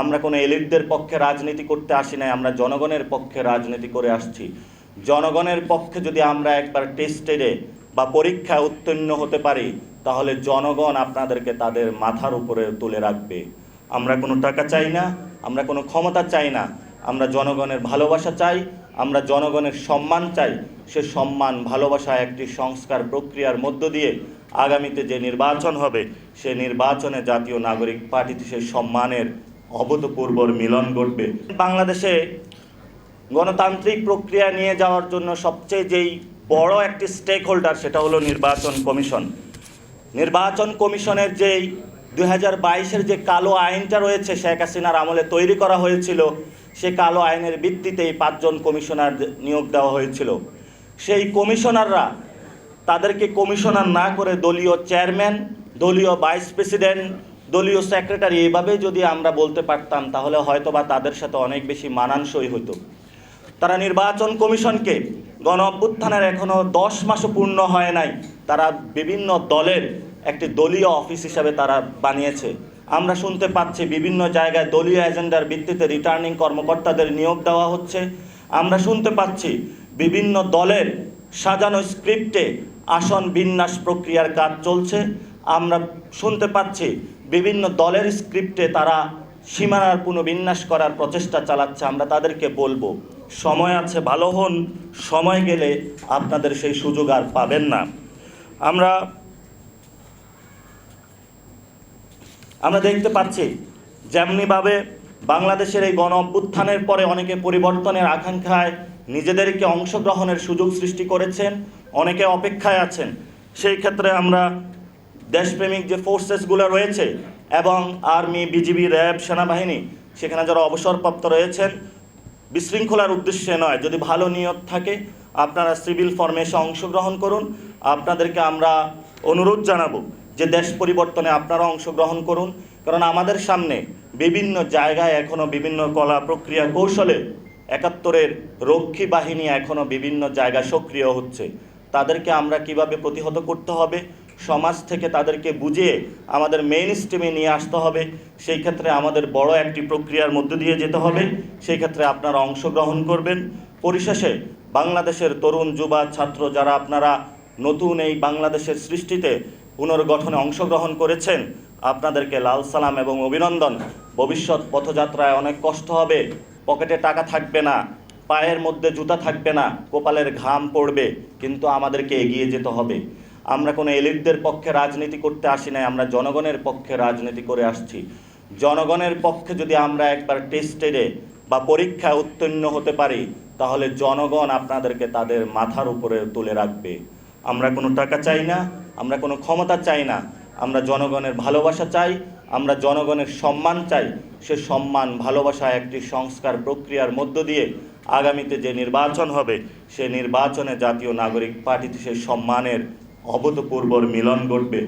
আমরা কোনো এলিটদের পক্ষে রাজনীতি করতে আসি নাই, আমরা জনগণের পক্ষে রাজনীতি করে আসছি। জনগণের পক্ষে যদি আমরা একবার টেস্টেডে বা পরীক্ষায় উত্তীর্ণ হতে পারি, তাহলে জনগণ আপনাদেরকে তাদের মাথার উপরে তুলে রাখবে। আমরা কোনো টাকা চাই না, আমরা কোনো ক্ষমতা চাই না, আমরা জনগণের ভালোবাসা চাই, আমরা জনগণের সম্মান চাই। সে সম্মান, ভালোবাসা একটি সংস্কার প্রক্রিয়ার মধ্য দিয়ে আগামীতে যে নির্বাচন হবে, সে নির্বাচনে জাতীয় নাগরিক পার্টিতে সেই সম্মানের অভূতপূর্বর মিলন ঘটবে। বাংলাদেশে গণতান্ত্রিক প্রক্রিয়া নিয়ে যাওয়ার জন্য সবচেয়ে যেই বড় একটি স্টেক হোল্ডার সেটা হলো নির্বাচন কমিশন। নির্বাচন কমিশনের যেই দুই হাজার বাইশের যে কালো আইনটা রয়েছে, শেখ হাসিনার আমলে তৈরি করা হয়েছিল, সে কালো আইনের ভিত্তিতেই পাঁচজন কমিশনার নিয়োগ দেওয়া হয়েছিল। সেই কমিশনাররা তাদেরকে কমিশনার না করে দলীয় চেয়ারম্যান, দলীয় ভাইস প্রেসিডেন্ট দলীয় সেক্রেটারি এভাবে যদি আমরা বলতে পারতাম, তাহলে হয়তো বা তাদের সাথে অনেক বেশি মানানসই হতো তারা নির্বাচন কমিশনকে গণ অভ্যুত্থানের এখনও দশ মাসও পূর্ণ হয় নাই, তারা বিভিন্ন দলের একটি দলীয় অফিস হিসাবে তারা বানিয়েছে। আমরা শুনতে পাচ্ছি বিভিন্ন জায়গায় দলীয় এজেন্ডার ভিত্তিতে রিটার্নিং কর্মকর্তাদের নিয়োগ দেওয়া হচ্ছে। আমরা শুনতে পাচ্ছি বিভিন্ন দলের সাজানো স্ক্রিপ্টে আসন বিন্যাস প্রক্রিয়ার কাজ চলছে। আমরা শুনতে পাচ্ছি বিভিন্ন দলের স্ক্রিপ্টে তারা সীমানার পুনর্বিন্যাস করার প্রচেষ্টা চালাচ্ছে, আমরা তাদেরকে বলব, সময় আছে, ভালো হন, সময় গেলে আপনাদের সেই সুযোগ আর পাবেন না। আমরা আমরা দেখতে পাচ্ছি, যেমনিভাবে বাংলাদেশের এই গণ অভ্যুত্থানের পরে অনেকে পরিবর্তনের আকাঙ্ক্ষায় নিজেদেরকে অংশগ্রহণের সুযোগ সৃষ্টি করেছেন, অনেকে অপেক্ষায় আছেন। সেই ক্ষেত্রে আমরা দেশপ্রেমিক যে ফোর্সেসগুলো রয়েছে এবং আর্মি, বিজিবি, র্যাব, সেনাবাহিনী, সেখানে যারা অবসরপ্রাপ্ত রয়েছেন, বিশৃঙ্খলার উদ্দেশ্যে নয়। যদি ভালো নিয়ত থাকে, আপনারা সিভিল ফর্মেশে অংশগ্রহণ করুন। আপনাদেরকে আমরা অনুরোধ জানাব যে দেশ পরিবর্তনে আপনারা অংশগ্রহণ করুন। কারণ আমাদের সামনে বিভিন্ন জায়গায় এখনও বিভিন্ন কলা প্রক্রিয়া কৌশলে একাত্তরের রক্ষী বাহিনী এখনও বিভিন্ন জায়গায় সক্রিয় হচ্ছে। তাদেরকে আমরা কীভাবে প্রতিহত করতে হবে সমাজ থেকে তাদেরকে বুঝিয়ে আমাদের মেইন স্ট্রিমে নিয়ে আসতে হবে। সেই ক্ষেত্রে আমাদের বড় একটি প্রক্রিয়ার মধ্য দিয়ে যেতে হবে। সেই ক্ষেত্রে আপনারা অংশগ্রহণ করবেন। পরিশেষে বাংলাদেশের তরুণ, যুবা, ছাত্র যারা আপনারা নতুন এই বাংলাদেশের সৃষ্টিতে পুনর্গঠনে অংশগ্রহণ করেছেন, আপনাদেরকে লাল সালাম এবং অভিনন্দন। ভবিষ্যৎ পথযাত্রায় অনেক কষ্ট হবে। পকেটে টাকা থাকবে না। পায়ের মধ্যে জুতা থাকবে না। কপালের ঘাম পড়বে। কিন্তু আমাদেরকে এগিয়ে যেতে হবে। আমরা কোনো এলিটদের পক্ষে রাজনীতি করতে আসি নাই, আমরা জনগণের পক্ষে রাজনীতি করে আসছি। জনগণের পক্ষে যদি আমরা একবার টেস্টেডে বা পরীক্ষায় উত্তীর্ণ হতে পারি, তাহলে জনগণ আপনাদেরকে তাদের মাথার উপরে তুলে রাখবে। আমরা কোনো টাকা চাই না, আমরা কোনো ক্ষমতা চাই না, আমরা জনগণের ভালোবাসা চাই, আমরা জনগণের সম্মান চাই। সে সম্মান, ভালোবাসা একটি সংস্কার প্রক্রিয়ার মধ্য দিয়ে আগামীতে যে নির্বাচন হবে, সে নির্বাচনে জাতীয় নাগরিক পার্টিতে সে সম্মানের অভূতপূর্বর মিলন ঘটবে।